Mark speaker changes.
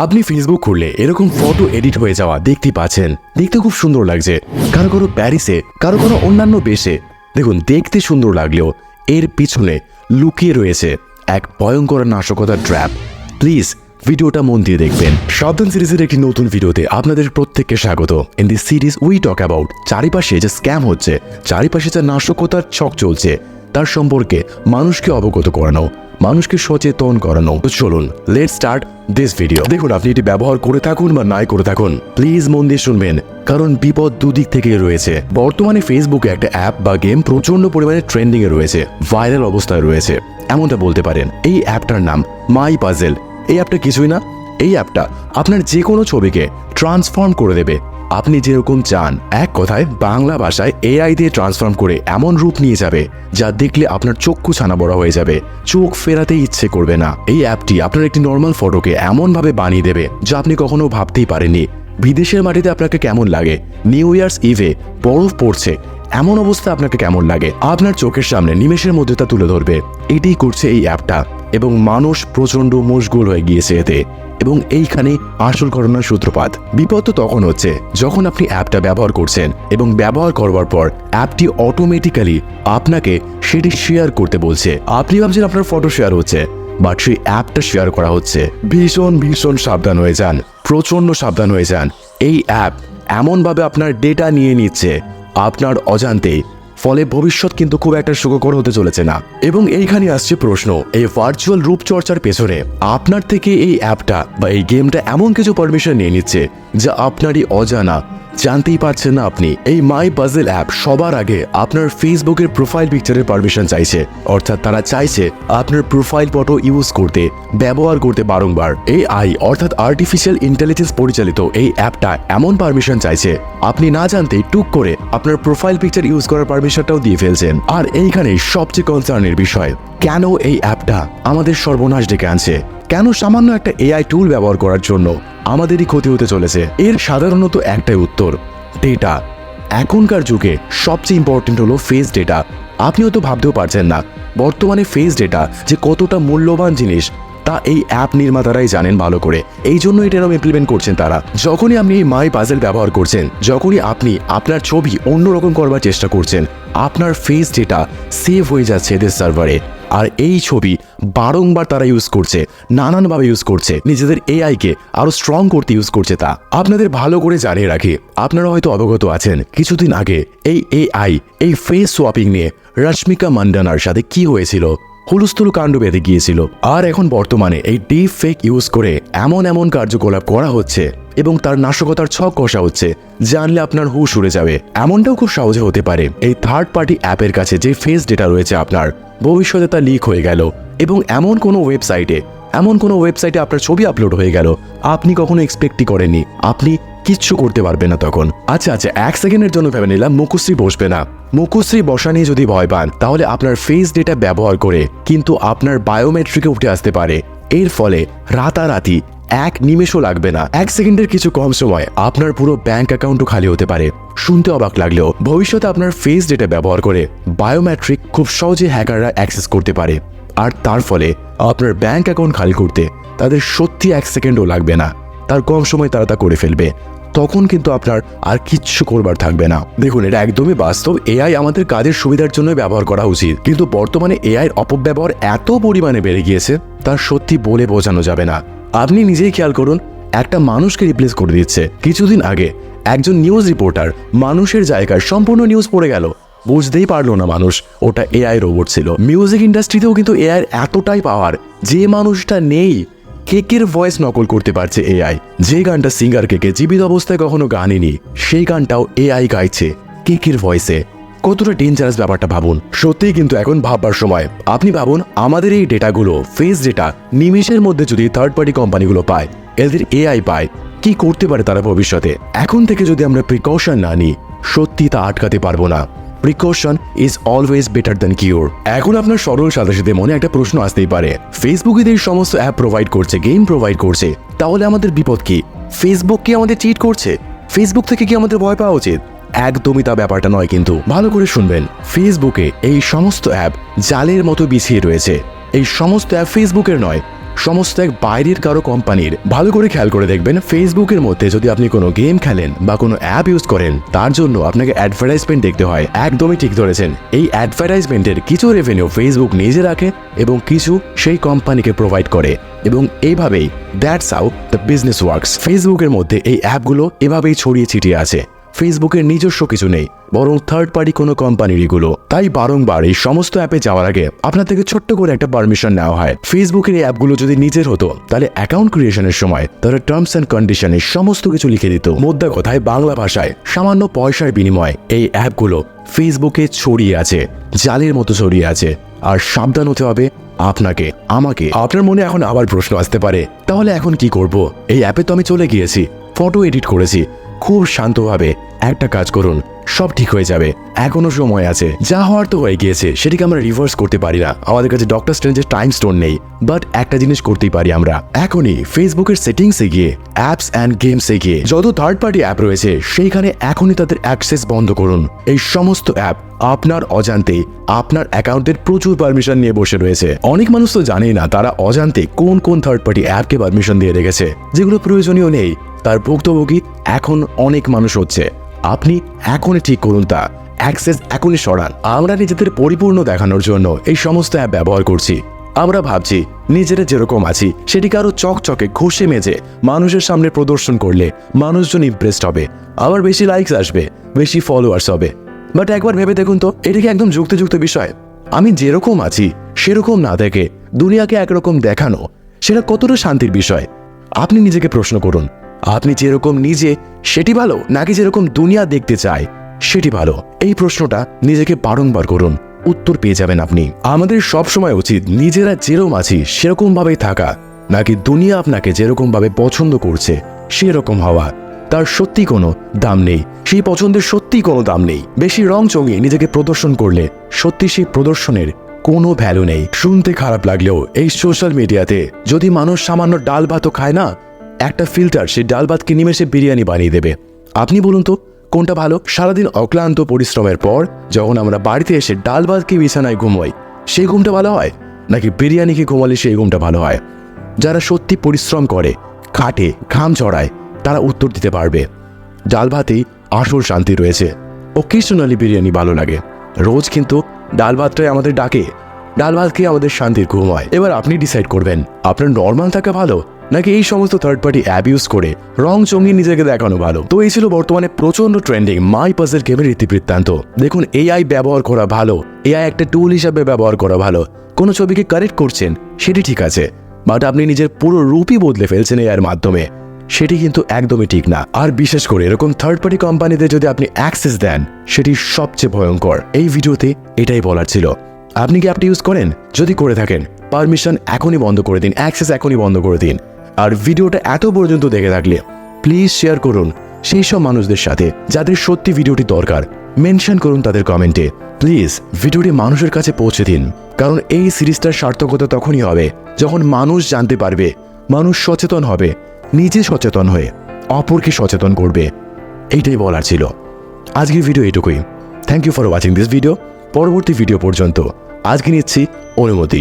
Speaker 1: আপনি ফেসবুক খুললে এরকম ফটো এডিট হয়ে যাওয়া দেখতে পাচ্ছেন। দেখতে খুব সুন্দর লাগছে। কারও কারও প্যারিসে কারও কারও অন্যান্য বেশে দেখুন, দেখতে সুন্দর লাগলেও এর পিছনে লুকিয়ে রয়েছে এক ভয়ঙ্কর নাশকতার ট্র্যাপ প্লিজ ভিডিওটা মন দিয়ে দেখবেন। সাবধান সিরিজের একটি নতুন ভিডিওতে আপনাদের প্রত্যেককে স্বাগত। In this series we talk about চারিপাশে যে স্ক্যাম হচ্ছে, চারিপাশে যে নাশকতার ছক চলছে তার সম্পর্কে মানুষকে অবগত করানো, মানুষকে সচেতন করানো। চলুন লেট স্টার্ট দিস ভিডিও দেখুন, আপনি এটি ব্যবহার করে থাকুন বা নাই করে থাকুন। প্লিজ মন দিয়ে শুনবেন, কারণ বিপদ দুদিক থেকে রয়েছে। বর্তমানে ফেসবুকে একটা অ্যাপ বা গেম প্রচণ্ড পরিমাণে ট্রেন্ডিং এ রয়েছে ভাইরাল অবস্থায় রয়েছে। এমনটা বলতে পারেন, এই অ্যাপটার নাম মাই পাজেল এই অ্যাপটা কিছুই না, এই অ্যাপটা আপনার যে কোনো ছবিকে ট্রান্সফর্ম করে দেবে। আপনি যেরকম চান, এক কথায় বাংলা ভাষায় এআই দিয়ে ট্রান্সফর্ম করে এমন রূপ নিয়ে যাবে যা দেখলে আপনার চক্ষু ছানা বড় হয়ে যাবে। চোখ ফেরাতে ইচ্ছে করবে না। এই অ্যাপটি আপনার একটি নর্মাল ফটোকে এমনভাবে বানিয়ে দেবে যা আপনি কখনো ভাবতেই পারেননি। বিদেশের মাটিতে আপনাকে কেমন লাগে? নিউ ইয়ার্স ইভে বরফ পড়ছে। এমন অবস্থা আপনাকে কেমন লাগে? আপনার চোখের সামনে নিমেষের মধ্যে তা তুলে ধরবে। এটাই করছে এই অ্যাপটা এবং মানুষ প্রচণ্ড মশগুল হয়ে গিয়েছে এতে। এবং এইখানে আসল ঘটনার সূত্রপাত। বিপদ তো তখন হচ্ছে, যখন আপনি অ্যাপটা ব্যবহার করছেন এবং ব্যবহার করবার পর অ্যাপটি অটোমেটিক্যালি আপনাকে সেটি শেয়ার করতে বলছে। আপনি ভাবছেন আপনার ফটো শেয়ার হচ্ছে বাট সেই অ্যাপটা শেয়ার করা হচ্ছে। ভীষণ ভীষণ সাবধান হয়ে যান প্রচণ্ড সাবধান হয়ে যান। এই অ্যাপ এমনভাবে আপনার ডেটা নিয়ে নিচ্ছে, আপনার অজান্তেই ফলে ভবিষ্যৎ কিন্তু খুব একটা সুখকর হতে চলেছে না। এবং এইখানে আসছে প্রশ্ন, এই ভার্চুয়াল রূপচর্চার পেছনে আপনার থেকে এই অ্যাপটা বা এই গেমটা এমন কিছু পারমিশন নিয়ে নিচ্ছে যা আপনারই অজানা জানতেই পারছেন না আপনি, এই মাই পাজেল অ্যাপ সবার আগে আপনার ফেসবুকের প্রোফাইল পিকচারের পারমিশন চাইছে। অর্থাৎ তারা চাইছে আপনার প্রোফাইল ফটো ইউজ করতে, ব্যবহার করতে বারংবার। এই আই অর্থাৎ আর্টিফিশিয়াল ইন্টেলিজেন্স পরিচালিত এই অ্যাপটা এমন পারমিশন চাইছে, আপনি না জানতেই টুক করে আপনার প্রোফাইল পিকচার ইউজ করার পারমিশনটাও দিয়ে ফেলছেন। আর এইখানে সবচেয়ে কনসার্নের বিষয়, কেন এই অ্যাপটা আমাদের সর্বনাশ ডেকে আনছে? কেন সামান্য একটা এআই টুল ব্যবহার করার জন্য আমাদেরই ক্ষতি হতে চলেছে? এর সাধারণত একটাই উত্তর ডেটা এখনকার যুগে সবচেয়ে ইম্পর্টেন্ট হলো ফেস ডেটা আপনিও তো ভাবতেও পারছেন না, বর্তমানে ফেস ডেটা যে কতটা মূল্যবান জিনিস, তা এই অ্যাপ নির্মাতারাই জানেন ভালো করে। এই জন্য এটা এরকম ইমপ্লিমেন্ট করছেন তারা। যখনই আপনি এই মাই পাজেল ব্যবহার করছেন, যখনই আপনি আপনার ছবি অন্যরকম করবার চেষ্টা করছেন, আপনার ফেস ডেটা সেভ হয়ে যাচ্ছে এদের সার্ভারে আর এই ছবি বারংবার তারা ইউজ করছে, নানানভাবে ইউজ করছে। নিজেদের এআইকে আরও স্ট্রং করতে ইউজ করছে তা। আপনাদের ভালো করে জানিয়ে রাখি, আপনারা হয়তো অবগত আছেন, কিছুদিন আগে এই এআই এই ফেস সোয়াপিং নিয়ে রশ্মিকা মান্ডানার সাথে কি হয়েছিল? হুলুস্থুল কাণ্ড বেঁধে গিয়েছিল। আর এখন বর্তমানে এই ডিপ ফেক ইউজ করে এমন এমন কার্যকলাপ করা হচ্ছে এবং তার নাশকতার ছক কষা হচ্ছে, জানলে আপনার হুশ উড়ে যাবে। এমনটাও খুব সহজে হতে পারে, এই থার্ড পার্টি অ্যাপের কাছে যে ফেস ডেটা রয়েছে আপনার, ভবিষ্যতে তা লিক হয়ে গেল এবং এমন কোনো ওয়েবসাইটে এমন কোনো ওয়েবসাইটে আপনার ছবি আপলোড হয়ে গেল, আপনি কখনো এক্সপেক্টই করেননি। আপনি কিচ্ছু করতে পারবে না তখন। আচ্ছা আচ্ছা এক সেকেন্ডের জন্য ভেবে নিলাম মুখশ্রী বসবে না। মুখশ্রী বসা নিয়ে যদি ভয় পান, তাহলে আপনার ফেস ডেটা ব্যবহার করে কিন্তু আপনার বায়োমেট্রিকে উঠে আসতে পারে। এর ফলে রাতারাতি এক নিমেষও লাগবে না। এক সেকেন্ডের কিছু কম সময় আপনার পুরো ব্যাংক অ্যাকাউন্টও খালি হতে পারে। শুনতে অবাক লাগলেও ভবিষ্যতে আপনার ফেস ডেটা ব্যবহার করে বায়োমেট্রিক খুব সহজে হ্যাকাররা অ্যাক্সেস করতে পারে। আর তার ফলে আপনার ব্যাংক অ্যাকাউন্ট খালি করতে তাদের সত্যি এক সেকেন্ডও লাগবে না। তার কম সময় তারা তা করে ফেলবে। তখন কিন্তু আপনার আর কিচ্ছু করবার থাকবে না। দেখুন, এটা একদমই বাস্তব। এআই আমাদের কাজের সুবিধার জন্য ব্যবহার করা উচিত। কিন্তু বর্তমানে এআই এর অপব্যবহার এত পরিমাণে বেড়ে গিয়েছে তার সত্যি বলে বোঝানো যাবে না। আপনি নিজেই খেয়াল করুন, একটা মানুষকে রিপ্লেস করে দিচ্ছে। কিছুদিন আগে একজন নিউজ রিপোর্টার মানুষের জায়গায় সম্পূর্ণ নিউজ পড়ে গেল। বুঝতেই পারল না মানুষ, ওটা এআই রোবট ছিল। মিউজিক ইন্ডাস্ট্রিতেও কিন্তু এআই এতটাই পাওয়ার যে মানুষটা নেই। কেকের ভয়েস নকল করতে পারছে এআই যে গানটা সিঙ্গার কেকে জীবিত অবস্থায় কখনো গানেনি সেই গানটাও এআই গাইছে কেকের ভয়েসে কতটা ডেঞ্জারাস ব্যাপারটা ভাবুন। সত্যিই কিন্তু এখন ভাববার সময়। আপনি ভাবুন, আমাদের এই ডেটাগুলো ফেস ডেটা নিমেষের মধ্যে যদি থার্ড পার্টি কোম্পানিগুলো পায়, এদের এআই পায়, কি করতে পারে তারা ভবিষ্যতে? এখন থেকে যদি আমরা প্রিকশন না নিই, সত্যি তা আটকাতে পারব না। Precaution is always better than cure এখন আপনার সরল সাথে মনে একটা প্রশ্ন আসতেই পারে। ফেসবুক এই সমস্ত অ্যাপ প্রোভাইড করছে গেম প্রোভাইড করছে, তাহলে আমাদের বিপদ কি? ফেসবুক কি আমাদের চিট করছে? ফেসবুক থেকে কি আমাদের ভয় পাওয়া উচিত? একদমই তা ব্যাপারটা নয় কিন্তু। ভালো করে শুনবেন। ফেসবুকে এই সমস্ত অ্যাপ জালের মতো বিছিয়ে রয়েছে। এই সমস্ত অ্যাপ ফেসবুকের নয় সমস্ত এক বাইরের কারও কোম্পানির ভালো করে খেয়াল করে দেখবেন ফেসবুকের মধ্যে যদি আপনি কোনো গেম খেলেন বা কোনো অ্যাপ ইউজ করেন, তার জন্য আপনাকে অ্যাডভার্টাইজমেন্ট দেখতে হয়। একদমই ঠিক ধরেছেন। এই অ্যাডভার্টাইজমেন্টের কিছু রেভিনিউ ফেসবুক নিজে রাখে এবং কিছু সেই কোম্পানিকে প্রোভাইড করে। এবং এইভাবেই that's how the business works ফেসবুকের মধ্যে এই অ্যাপগুলো এভাবেই ছড়িয়ে ছিটিয়ে আছে। ফেসবুকের নিজস্ব কিছু নেই, বরং থার্ড পার্টি কোনো কোম্পানির এগুলো। তাই বারংবার এই সমস্ত অ্যাপে যাওয়ার আগে আপনার থেকে ছোট্ট করে একটা পারমিশন নেওয়া হয়। ফেসবুকের এই অ্যাপগুলো যদি নিজের হতো, তাহলে অ্যাকাউন্ট ক্রিয়েশনের সময় তারা টার্মস অ্যান্ড কন্ডিশনে সমস্ত কিছু লিখে দিত। মোদ্দা কথায় বাংলা ভাষায় সামান্য পয়সার বিনিময়ে এই অ্যাপগুলো ফেসবুকে ছড়িয়ে আছে, জালের মতো ছড়িয়ে আছে। আর সাবধান হতে হবে আপনাকে, আমাকে। আপনার মনে এখন আবার প্রশ্ন আসতে পারে, তাহলে এখন কি করব? এই অ্যাপে তো আমি চলে গিয়েছি। ফটো এডিট করেছি। খুব শান্তভাবে, একটা কাজ করুন, সব ঠিক হয়ে যাবে, এখনও সময় আছে। যা হওয়ার তো হয়ে গিয়েছে, সেটিকে আমরা রিভার্স করতে পারি না। আমাদের কাছে ডক্টর স্ট্রেঞ্জের টাইম স্টোন নেই বাট একটা জিনিস করতেই পারি আমরা। এখনই ফেসবুকের সেটিংসে গিয়ে অ্যাপস অ্যান্ড গেমসে গিয়ে, যত থার্ড পার্টি অ্যাপ রয়েছে, সেইখানে এখনই তাদের অ্যাক্সেস বন্ধ করুন। এই সমস্ত অ্যাপ আপনার অজান্তে, আপনার অ্যাকাউন্টের প্রচুর পারমিশন নিয়ে বসে রয়েছে। অনেক মানুষ তো জানেই না, তারা অজান্তে কোন কোন থার্ড পার্টি অ্যাপকে পারমিশন দিয়ে রেখেছে, যেগুলো প্রয়োজনীয় নেই। তার ভুক্তভোগী এখন অনেক মানুষ হচ্ছে। আপনি এখনই ঠিক করুন তা। অ্যাক্সেস এখনই সরান। আমরা নিজেদের পরিপূর্ণ দেখানোর জন্য এই সমস্ত অ্যাপ ব্যবহার করছি। আমরা ভাবছি, নিজেরা যেরকম আছি সেটিকে আরও চকচকে, ঘষে মেজে, মানুষের সামনে প্রদর্শন করলে মানুষজন ইমপ্রেসড হবে। আবার বেশি লাইকস আসবে, বেশি ফলোয়ার্স হবে। বাট একবার ভেবে দেখুন তো, এটা কি একদম যুক্তিযুক্ত বিষয়? আমি যেরকম আছি, সেরকম না দেখে দুনিয়াকে একরকম দেখানো, সেটা কতটা শান্তির বিষয়? আপনি নিজেকে প্রশ্ন করুন। আপনি যেরকম নিজে, সেটি ভালো, নাকি যেরকম দুনিয়া দেখতে চায়, সেটি ভালো? এই প্রশ্নটা নিজেকে বারংবার করুন। উত্তর পেয়ে যাবেন আপনি। আমাদের সব সময় উচিত নিজেরা যেরকম আছি সেরকম ভাবেই থাকা, নাকি দুনিয়া আপনাকে যেরকম ভাবে পছন্দ করছে, সেরকম হওয়া। তার সত্যি কোনো দাম নেই। সেই পছন্দের সত্যি কোনো দাম নেই। বেশি রং চঙিয়ে নিজেকে প্রদর্শন করলে সত্যি সেই প্রদর্শনের কোনো ভ্যালু নেই। শুনতে খারাপ লাগলেও এই সোশ্যাল মিডিয়াতে যদি মানুষ সামান্য ডাল ভাতও খায় না একটা ফিল্টার সে ডাল ভাতকে নিমেষে বিরিয়ানি বানিয়ে দেবে। আপনি বলুন তো, কোনটা ভালো? সারাদিন অক্লান্ত পরিশ্রমের পর যখন আমরা বাড়িতে এসে ডাল ভাতকে বিছানায় ঘুমোই, সেই ঘুমটা ভালো হয়? নাকি বিরিয়ানিকে ঘুমালে সেই ঘুমটা ভালো হয়? যারা সত্যি পরিশ্রম করে, খাটে, ঘাম চড়ায় তারা উত্তর দিতে পারবে। ডাল ভাতেই আসল শান্তি রয়েছে। অকেশনালি বিরিয়ানি ভালো লাগে। রোজ কিন্তু ডাল ভাতটাই আমাদের ডাকে। ডাল ভাত খেয়ে আমাদের শান্তির ঘুম হয়। এবার আপনি ডিসাইড করবেন, আপনার নর্মাল থাকা ভালো নাকি এই সমস্ত থার্ড পার্টি অ্যাপ ইউজ করে রং চঙিয়ে নিজেকে দেখানো ভালো? তো এই ছিল বর্তমানে প্রচণ্ড ট্রেন্ডিং মাই পাজেল গেমের ইতিবৃত্তান্ত দেখুন এআই ব্যবহার করা ভালো এআই একটা টুল হিসাবে ব্যবহার করা ভালো। কোনো ছবিকে কারেক্ট করছেন, সেটি ঠিক আছে। বাট আপনি নিজের পুরো রূপই বদলে ফেলছেন এআইয়ের মাধ্যমে। সেটি কিন্তু একদমই ঠিক না। আর বিশেষ করে এরকম থার্ড পার্টি কোম্পানিতে যদি আপনি অ্যাক্সেস দেন, সেটি সবচেয়ে ভয়ঙ্কর। এই ভিডিওতে এটাই বলার ছিল। আপনি কি অ্যাপটি ইউজ করেন? যদি করে থাকেন পারমিশন এখনই বন্ধ করে দিন অ্যাক্সেস এখনই বন্ধ করে দিন। আর ভিডিওটা এত পর্যন্ত দেখে থাকলে প্লিজ শেয়ার করুন সেই সব মানুষদের সাথে যাদের সত্যি ভিডিওটি দরকার। মেনশন করুন তাদের কমেন্টে প্লিজ ভিডিওটি মানুষের কাছে পৌঁছে দিন। কারণ এই সিরিজটার সার্থকতা তখনই হবে যখন মানুষ জানতে পারবে, মানুষ সচেতন হবে, নিজে সচেতন হয়ে অপরকে সচেতন করবে। এইটাই বলার ছিল। আজকের ভিডিও এটুকুই। Thank you for watching this video পরবর্তী ভিডিও পর্যন্ত আজকে নিচ্ছি অনুমতি।